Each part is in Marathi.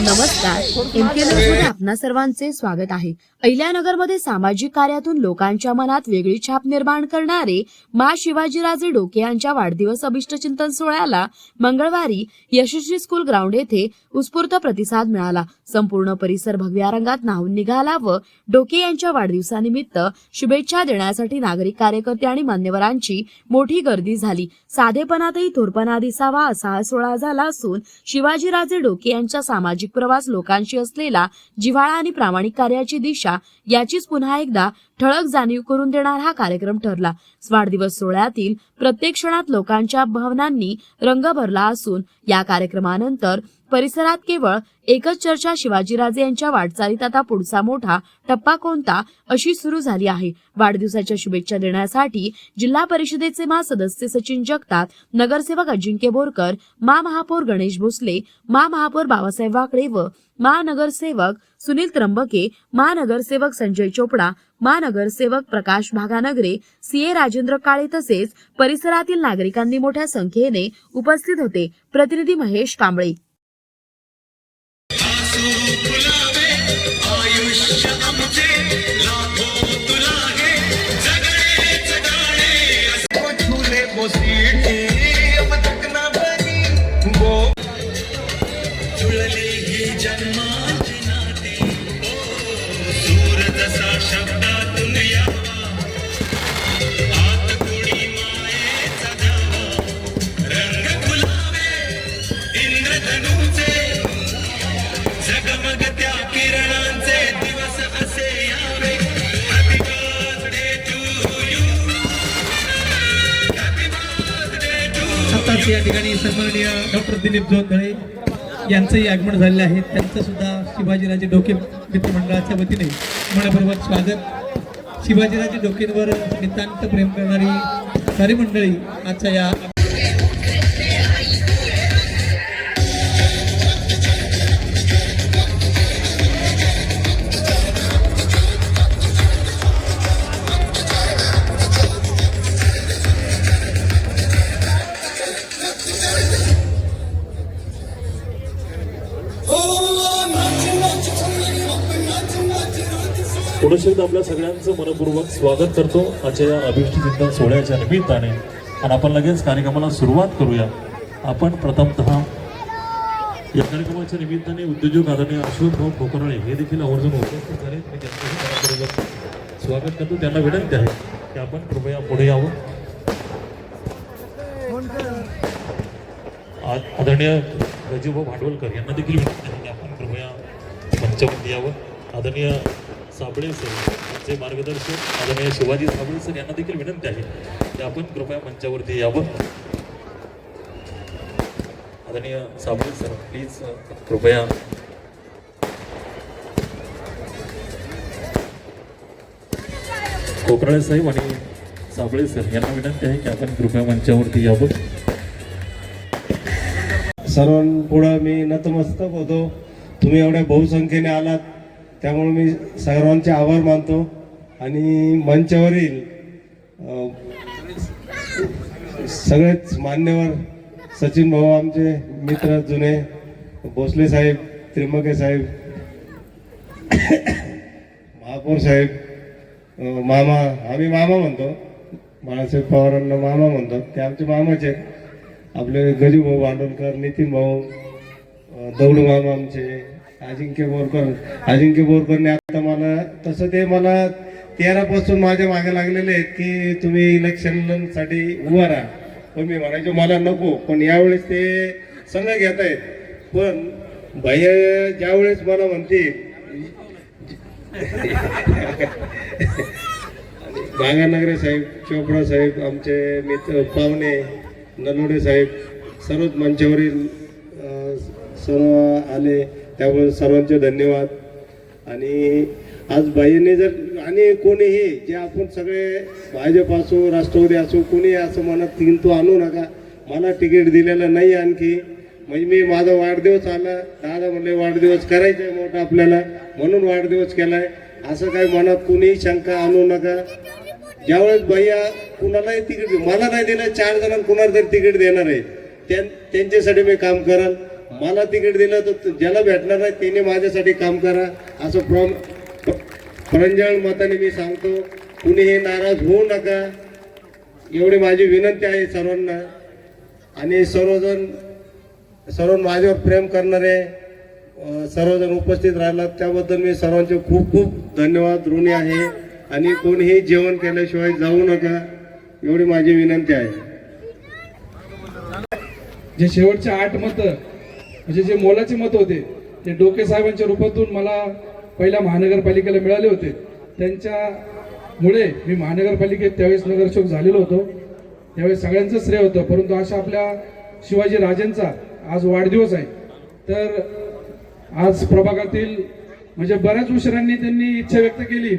नमस्कार. एम के मध्ये आपणा सर्वांचे स्वागत आहे. अहिल्यानगरमध्ये सामाजिक कार्यातून लोकांच्या मनात वेगळी छाप निर्माण करणारे मा शिवाजीराजे डोके यांच्या वाढदिवस अभिष्टचिंतन सोहळ्याला मंगळवारी यशस्वी स्कूल ग्राउंड येथे उत्स्फूर्त प्रतिसाद मिळाला. संपूर्ण परिसर भगव्या रंगात न्हावून निघाला व डोके यांच्या वाढदिवसानिमित्त शुभेच्छा देण्यासाठी नागरिक कार्यकर्ते आणि मान्यवरांची मोठी गर्दी झाली. साधेपणातही थोरपणा दिसावा असा हा सोहळा झाला असून शिवाजीराजे डोके यांच्या सामाजिक प्रवास लोकांशी असलेला जिव्हाळा आणि प्रामाणिक कार्याची दिशा याचीच पुन्हा एकदा ठळक जाणीव करून देणारा हा कार्यक्रम ठरला. वाढदिवस सोहळ्यातील प्रत्येक क्षणात लोकांच्या भावनांनी रंग भरला असून या कार्यक्रमानंतर परिसरात केवळ एकच चर्चा शिवाजीराजे यांच्या वाटचालीत आता पुढचा मोठा टप्पा कोणता अशी सुरू झाली आहे. वाढदिवसाच्या शुभेच्छा देण्यासाठी जिल्हा परिषदेचे मा सदस्य सचिन जगताप नगरसेवक अजिंक्य बोरकर मा महापौर गणेश भोसले मा महापौर बाबासाहेब वाकडे व महानगरसेवक सुनील त्र्यंबके महानगरसेवक संजय चोपडा महानगरसेवक प्रकाश भागानगरे सीए राजेंद्र काळे तसेच परिसरातील नागरिकांनी मोठ्या संख्येने उपस्थित होते. प्रतिनिधी महेश कांबळे. टू या ठिकाणी सन्माननीय डॉक्टर दिलीप जोंधळे यांचंही आगमन झालेलं आहे. त्यांचं सुद्धा शिवाजीराजे डोके मित्रमंडळाच्या वतीने मनपूर्वक स्वागत. शिवाजीराजे डोकेंवर नितांत प्रेम करणारी सारी मंडळी आजच्या या पुढे शब्द आपल्या सगळ्यांचं मनपूर्वक स्वागत करतो. आजच्या या अभिष्ट चिंतन सोहळ्याच्या निमित्ताने आणि आपण लगेच कार्यक्रमाला सुरुवात करूया. आपण प्रथमतः या कार्यक्रमाच्या निमित्ताने उद्योजक आदरणीय अश्वथ भाऊ हे देखील आवर्जून उपस्थित झाले. मी त्यांचंही स्वागत करतो. त्यांना विनंती आहे की आपण कृपया पुढे यावं. आदरणीय रजीभाऊ भांडवलकर यांना देखील विनंती आहे की आपण कृपया मंचावरती यावं. आदरणीय साबळे सर यांचे मार्गदर्शक आदरणीय शिवाजी साबळे सर यांना देखील विनंती आहे की आपण कृपया मंचावरती यावं. आदरणीय साबळे सर प्लीज कृपया. कोकराळे साहेब आणि साबळे सर यांना विनंती आहे की आपण कृपया मंचावरती यावं. सर्वांपुढं मी नतमस्तक होतो. तुम्ही एवढ्या बहुसंख्येने आलात. त्यामुळे मी सर्वांचे आभार मानतो आणि मंचावरील सगळेच मान्यवर सचिन भाऊ आमचे मित्र जुने भोसले साहेब त्रिंबके साहेब महापौर साहेब मामा आम्ही मामा म्हणतो बाळासाहेब पवारांना मामा म्हणतो ते आमचे मामाचे आहेत. आपले गजू भाऊ भांडवलकर नितीन भाऊ दौड दौडू मामा आमचे अजिंक्य बोरकर अजिंक्य बोरकरने आता मला तसं ते मला तेरापासून माझ्या मागे लागलेले आहेत की तुम्ही इलेक्शनसाठी उभा राहा. पण मी म्हणायचो मला नको. पण यावेळेस ते संघ घेत आहेत पण भैया ज्यावेळेस मला म्हणते बांगानगरे साहेब चोपडा साहेब आमचे मित्र पाहुणे नलोडे साहेब सर्वच मंचावरील सर्व आले. त्यामुळे सर्वांचे धन्यवाद. आणि आज बाईने जर आणि कोणीही जे आपण सगळे भाजप असो राष्ट्रवादी असो कोणी असं म्हणत तीन तो आणू नका मला तिकीट दिलेलं नाही आणखी. म्हणजे मी माझा वाढदिवस आला दादा म्हणले वाढदिवस करायचा आहे मोठा आपल्याला. म्हणून वाढदिवस केलाय. असं काही मनात कोणीही शंका आणू नका. ज्यावेळेस भैया कुणालाही तिकीट मला नाही दिलं चार जणांना कुणाला तरी तिकीट देणार आहे. त्यां- त्यांच्यासाठी मी काम करल. मला तिकीट दिलं तर ज्याला भेटणार नाही त्याने माझ्यासाठी काम करा. असं प्रॉम प्रंजळ मताने मी सांगतो कुणी हे नाराज होऊ नका. एवढी माझी विनंती आहे सर्वांना. आणि सर्वजण सर्व माझ्यावर प्रेम करणारे सर्वजण उपस्थित राहिलात. त्याबद्दल मी सर्वांचे खूप खूप धन्यवाद. ऋणी आहे. आणि कोणीही जेवण केल्याशिवाय जाऊ नका. एवढी माझी विनंती आहे. जे शेवटचे आठ मतं म्हणजे जे मोलाचे मत होते ते डोके साहेबांच्या रूपातून मला पहिल्या महानगरपालिकेला मिळाले होते. त्यांच्यामुळे मी महानगरपालिकेत त्यावेळेस नगरसेवक झालेलो होतो. त्यावेळेस सगळ्यांचं श्रेय होतं परंतु अशा आपल्या शिवाजी राजेंचा आज वाढदिवस आहे. तर आज प्रभागातील म्हणजे बऱ्याच उशिरांनी त्यांनी इच्छा व्यक्त केली.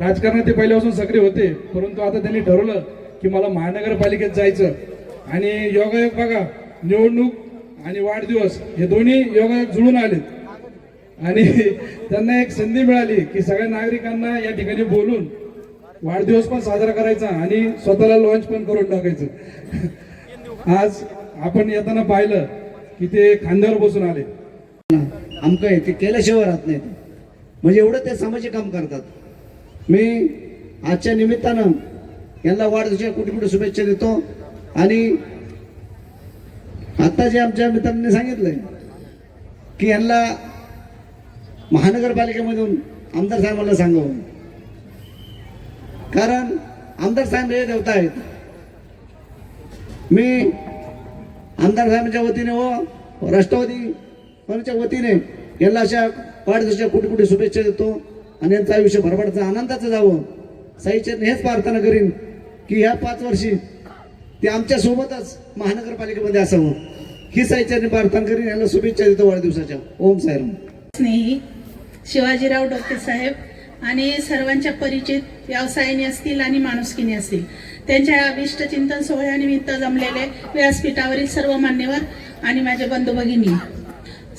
राजकारणात ते पहिल्यापासून सक्रिय होते परंतु आता त्यांनी ठरवलं की मला महानगरपालिकेत जायचं. आणि योगायोग बघा निवडणूक आणि वाढदिवस हे दोन्ही योगायोग जुळून आलेत. आणि त्यांना एक संधी मिळाली की सगळ्या नागरिकांना या ठिकाणी बोलून वाढदिवस पण साजरा करायचा आणि स्वतःला लॉन्च पण करून टाकायचं. आज आपण येताना पाहिलं की ते खांद्यावर बसून आले. आमकं येते ते केल्याशिवाय राहत नाही म्हणजे एवढं ते सामाजिक काम करतात. मी आजच्या निमित्तानं यांना वाढदिवसाच्या कुठे कुठे शुभेच्छा देतो. आणि आता जे आमच्या मित्रांनी सांगितलंय की यांना महानगरपालिकेमधून आमदार साहेबांना सांगावं. कारण आमदार साहेब हे देवता आहेत. मी आमदार साहेबांच्या वतीने व राष्ट्रवादी पक्षाच्या वतीने यांना अशा वाढदिवसाच्या कुठे कुठे शुभेच्छा देतो आणि यांचं आयुष्य भरभराचं आनंदाचं जावं. साईचरणी हेच प्रार्थना करीन की ह्या पाच वर्षी ते आमच्या सोबतच महानगरपालिकेमध्ये असावं. ही साईचरणी प्रार्थना यांना शुभेच्छा देतो वाढदिवसाच्या. ओम साहेब स्नेही शिवाजीराव डोके साहेब आणि सर्वांच्या परिचित व्यवसायाने असतील आणि माणुसकीने असतील त्यांच्या अभिष्ट चिंतन सोहळ्यानिमित्त जमलेले व्यासपीठावरील सर्व मान्यवर आणि माझे बंधू भगिनी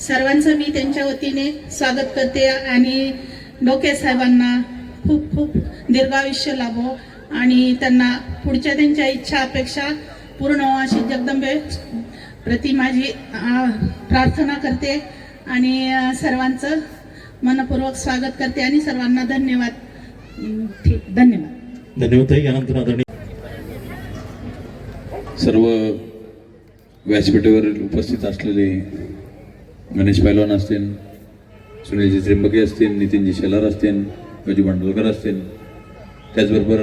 सर्वांचं मी त्यांच्या वतीने स्वागत करते आणि डोके साहेबांना खूप खूप दीर्घायुष्य लाभो. आणि त्यांना पुढच्या त्यांच्या इच्छा अपेक्षा पूर्ण अशी जगदंबे प्रति माझी आ, प्रार्थना करते आणि सर्वांचं मनपूर्वक स्वागत करते आणि सर्वांना धन्यवाद. ठीक धन्यवाद. धन्यवाद ताई यानंतर आदरणीय सर्व व्यासपीठावर उपस्थित असलेले गणेश पैलवान असतील सुनीलजी त्र्यंबके असतील नितीनजी शेलार असतील योजी भांडवलकर असतील त्याचबरोबर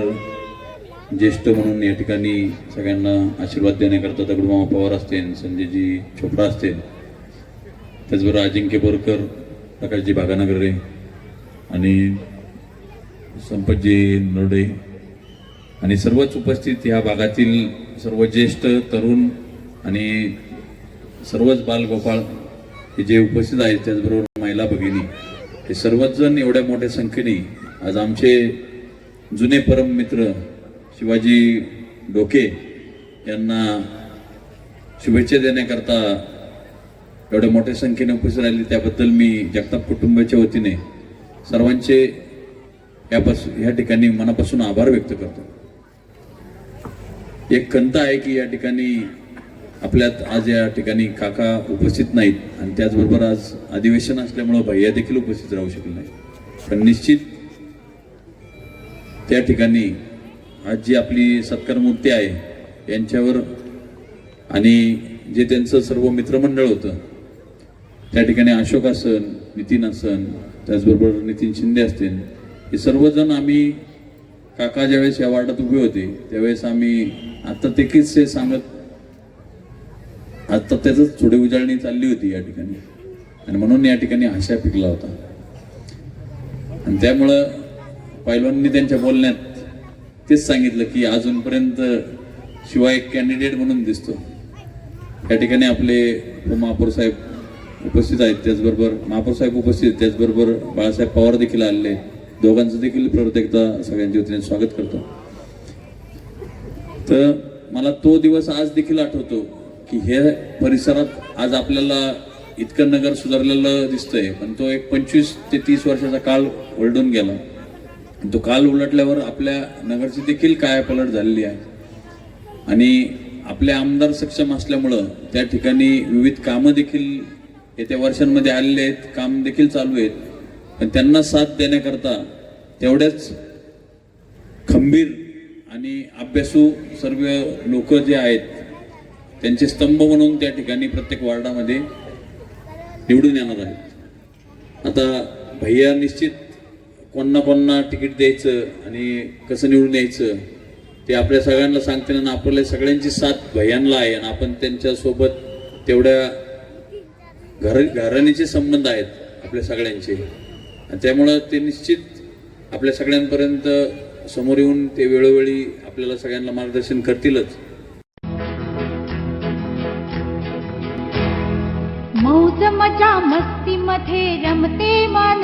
ज्येष्ठ म्हणून या ठिकाणी सगळ्यांना आशीर्वाद देण्याकरता दगडूमामा पवार असतील संजयजी चोपडा असतील त्याचबरोबर अजिंक्य बोरकर प्रकाशजी भागानगरे आणि संपतजी नरडे आणि सर्वच उपस्थित ह्या भागातील सर्व ज्येष्ठ तरुण आणि सर्वच बालगोपाळ हे जे उपस्थित आहेत त्याचबरोबर महिला भगिनी हे सर्वच जण एवढ्या मोठ्या संख्येने आज आमचे जुने परम मित्र शिवाजी डोके यांना शुभेच्छा देण्याकरता एवढ्या मोठ्या संख्येने उपस्थित राहिले. त्याबद्दल मी जगताप कुटुंबाच्या वतीने सर्वांचे यापासून या ठिकाणी मनापासून आभार व्यक्त करतो. एक खंत आहे की या ठिकाणी आपल्यात आज या ठिकाणी काका उपस्थित नाहीत आणि त्याचबरोबर आज अधिवेशन असल्यामुळं भैया देखील उपस्थित राहू शकले नाही पण निश्चित त्या ठिकाणी आज जी आपली सत्कार मूर्ती आहे यांच्यावर आणि जे त्यांचं सर्व मित्रमंडळ होतं त्या ठिकाणी अशोक असन नितीन असन त्याचबरोबर नितीन शिंदे असतील हे सर्वजण आम्ही काका ज्यावेळेस या वार्डात उभे होते त्यावेळेस आम्ही आता ते हे सांगत आता त्याच थोडी उजाळणी चालली होती या ठिकाणी. आणि म्हणून या ठिकाणी आशा पिकला होता. आणि त्यामुळं पैलवांनी त्यांच्या बोलण्यात तेच सांगितलं की अजूनपर्यंत शिवाय एक कॅन्डिडेट म्हणून दिसतो. या ठिकाणी आपले महापौर साहेब उपस्थित आहेत. त्याचबरोबर महापौर साहेब उपस्थित आहेत. त्याचबरोबर बाळासाहेब पवार देखील आलेले दोघांचं देखील प्रत्येकदा सगळ्यांच्या वतीने स्वागत करतो. तर मला तो दिवस आज देखील आठवतो की हे परिसरात आज आपल्याला इतकं नगर सुधारलेलं दिसतंय. पण तो एक पंचवीस ते तीस वर्षाचा काळ ओलडून गेला. तो काल उलटल्यावर आपल्या नगरची देखील कायापलट झालेली आहे. आणि आपले आमदार सक्षम असल्यामुळं त्या ठिकाणी विविध कामं देखील येत्या वर्षांमध्ये आलेले आहेत. काम देखील चालू आहेत. पण त्यांना साथ देण्याकरता तेवढ्याच खंबीर आणि अभ्यासू सर्व लोक जे आहेत त्यांचे स्तंभ म्हणून त्या ठिकाणी प्रत्येक वार्डामध्ये निवडून येणार आहेत. आता भैया निश्चित कोणना कोणना तिकीट द्यायचं आणि कसं निवडून यायचं ते आपल्या सगळ्यांना सांगते आणि आपल्या सगळ्यांची साथ भयांना आहे आणि आपण त्यांच्यासोबत तेवढ्या घर घराण्याचे संबंध आहेत आपल्या सगळ्यांचे. आणि त्यामुळं ते निश्चित आपल्या सगळ्यांपर्यंत समोर येऊन ते वेळोवेळी आपल्याला सगळ्यांना मार्गदर्शन करतीलच. मौज मजा मस्ती मध्ये रमते मन